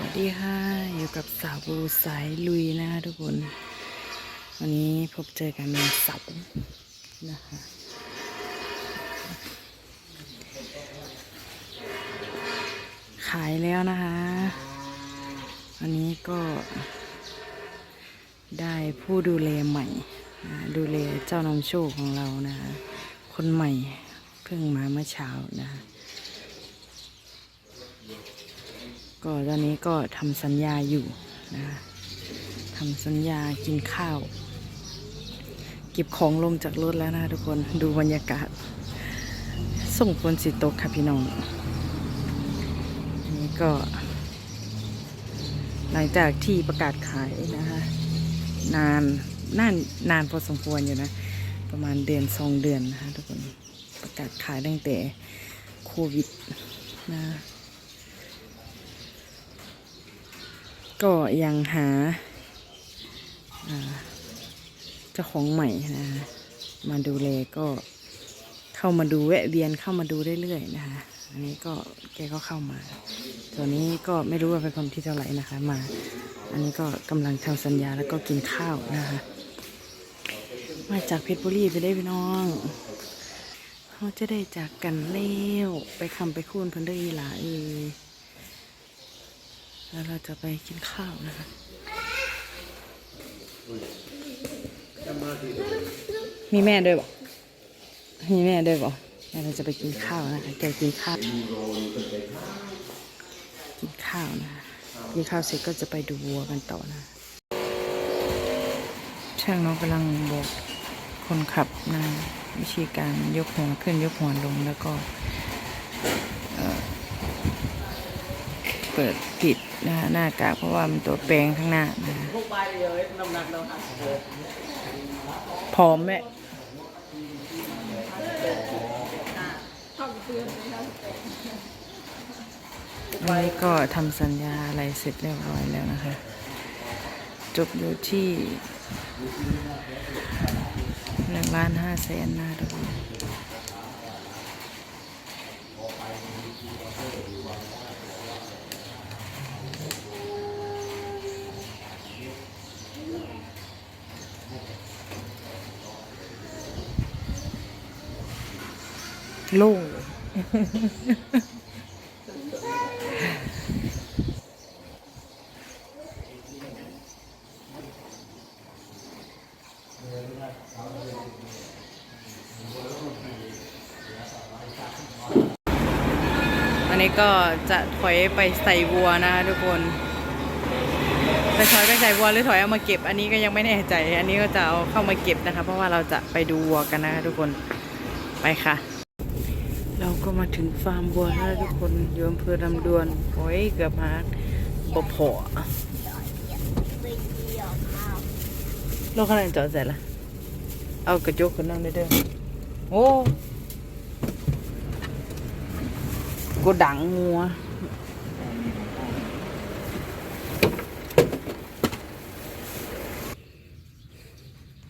วัสดีค่ะ อยู่กับสาวบูสายลุยนะคะทุกคน วันนี้พบเจอกันวันเสาร์นะคะขายแล้วนะคะวันนี้ก็ได้ผู้ดูแลใหม่ ดูแลเจ้าน้องโชคของเรานะคะคนใหม่เพิ่งมาเมื่อเช้านะคะ ก็ตอนนี้ก็ทำสัญญาอยู่นะทำสัญญากินข้าว เก็บของลงจากรถแล้วนะทุกคนดูบรรยากาศ ส่งฝนสิตกค่ะพี่น้องนนี้ก็ หลังจากที่ประกาศขายนะคะนานนานนานพอสมควรอยู่นะ ประมาณเดือนสองเดือนนะคะทุกคนประกาศขายตั้งแต่โควิดนะ ก็ยังหาเจ้าของใหม่นะมาดูแลก็เข้ามาดูแวะเวียนเข้ามาดูเรื่อยๆนะคะอันนี้ก็แกก็เข้ามา ตัวนี้ก็ไม่รู้ว่าเป็นคนที่เท่าไหร่นะคะ มา อันนี้ก็กำลังทำสัญญาแล้วก็กินข้าวนะคะ มาจากเพชรบุรีไปได้พี่น้องเขาจะได้จากกันเลี้วไปคำไปคูนเพิ่นได้อีหลาเอย แล้วเราจะไปกินข้าวนะคะมีแม่ด้วยบอกมีแม่ด้วยบอกแล้วเราจะไปกินข้าวนะคะแกกินข้าว กินข้าวนะคะกินข้าวเสร็จก็จะไปดูวัวกันต่อนะ ช่างน้องกำลังบอกคนขับนะวิธีการยกหัวขึ้นยกหัวลงแล้วก็ เปิดปิดนะคะหน้ากากเพราะว่ามันตัวแปลงข้างหน้านะคะพร้อมแม่วันนี้ก็ทำสัญญาอะไรเสร็จเรียบร้อยแล้วนะคะ จบอยู่ที่หนึ่งล้านห้าแสนนะทุกคน โล่งอันนี้ก็จะถอยไปใส่วัวนะคะทุกคนจะถอยไปใส่วัวหรือถอยเอามาเก็บ อันนี้ก็ยังไม่แน่ใจ อันนี้ก็จะเอาเข้ามาเก็บนะคะ เพราะว่าเราจะไปดูวัวกันนะคะทุกคนไปค่ะ ก็มาถึงฟาร์มบัวแล้วทุกคนอยู่อำเภอลำดวนโอ้ยเกือบมาบพอเราขนาดจอดเสร็จละเอากระจกขึ้นนั่งได้เด้อโอ้กูดังงัว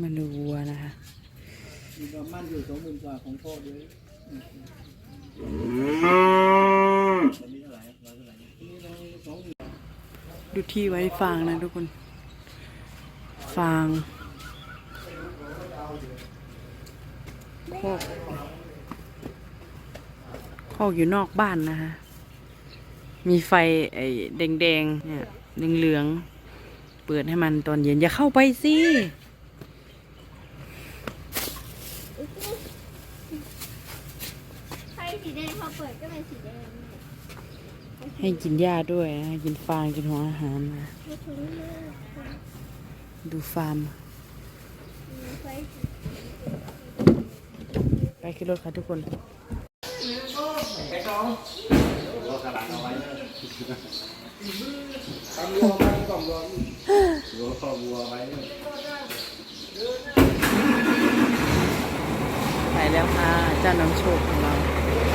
มาดูวัวนะคะมันอยู่สองมื่นกว่าของพ่อด้วย ดูที่ไว้ฟางนะทุกคน ฟางคอกคอกอยู่นอกบ้านนะคะ มีไฟไอ้แดงๆเนี่ยเหลืองๆเปิดให้มันตอนเย็น อย่าเข้าไปสิ ไฟสีแดงพอ เปิดก็เป็นสีแดงให้กินหญ้าด้วยนะกินฟางกินหัวอาหารนะไม่ถึงเลยดูฟาร์มไฟสีไปขึ้นรถค่ะทุกคนทำวัวไว้กล่องวัววัวข้อวัวไว้ไปแล้วค่ะเจ้าน้ำโชคของเรา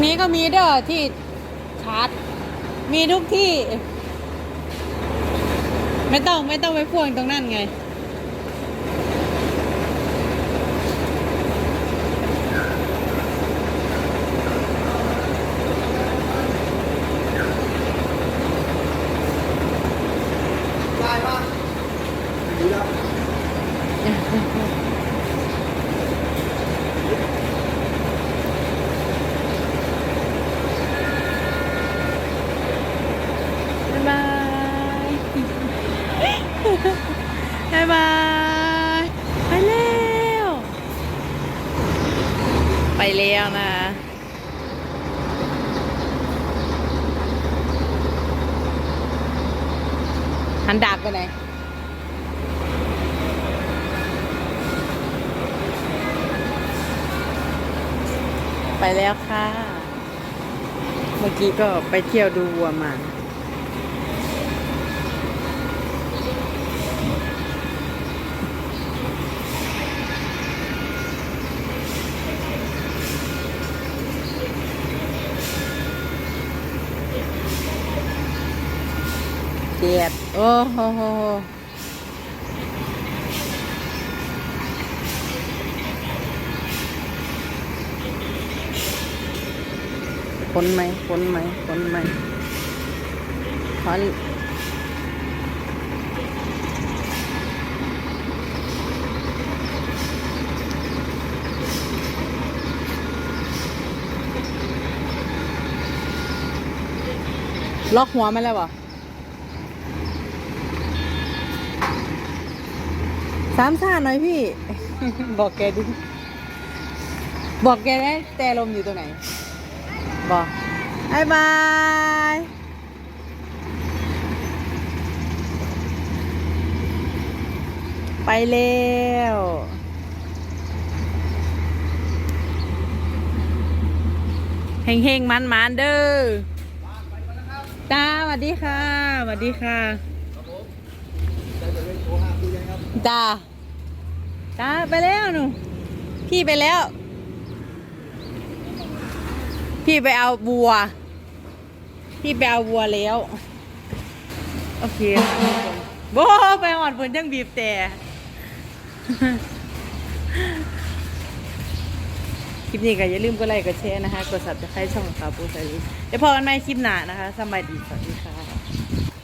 รงนี้ก็มีเด้อที่ชาร์จ มีทุกที่ ไม่ต้องไม่ต้องไปพ่วงตรงนั้นไง ได้ปะดีแล้ว บ๊ายบาย บ๊ายบาย ไปแล้ว ไปแล้วนะหันดาบไปไหนไปแล้วค่ะ เมื่อกี้ก็ไปเที่ยวดูวัวมา เดียดโอ้โหโหโหพ้นไหมพ้นไหมพ้นไหมขอล็อกหัวมันแล้วเหรอ สามซ่าหน่อยพี่ บอกแกดิบอกแกได้แต่ลมอยู่ตรงไหน บอกบายบายไปแล้วเฮงเฮงมันมันๆเด้อจ้าสวัสดีค่ะสวัสดีค่ะจ้า จ้าไปแล้วหนูพี่ไปแล้ว พี่ไปเอาบัว พี่ไปเอาบัวแล้ว โอเคค่ะทุกคนโบไปหอดฝนจังบีบแต่คลิปนี้ก็อย่าลืมกดไลค์กดแชร์นะคะ กด subscribe ช่องสาวปูสาลีเดี๋ยวพอกันใหม่คลิปหน้านะคะ สบายดีสวัสดีค่ะ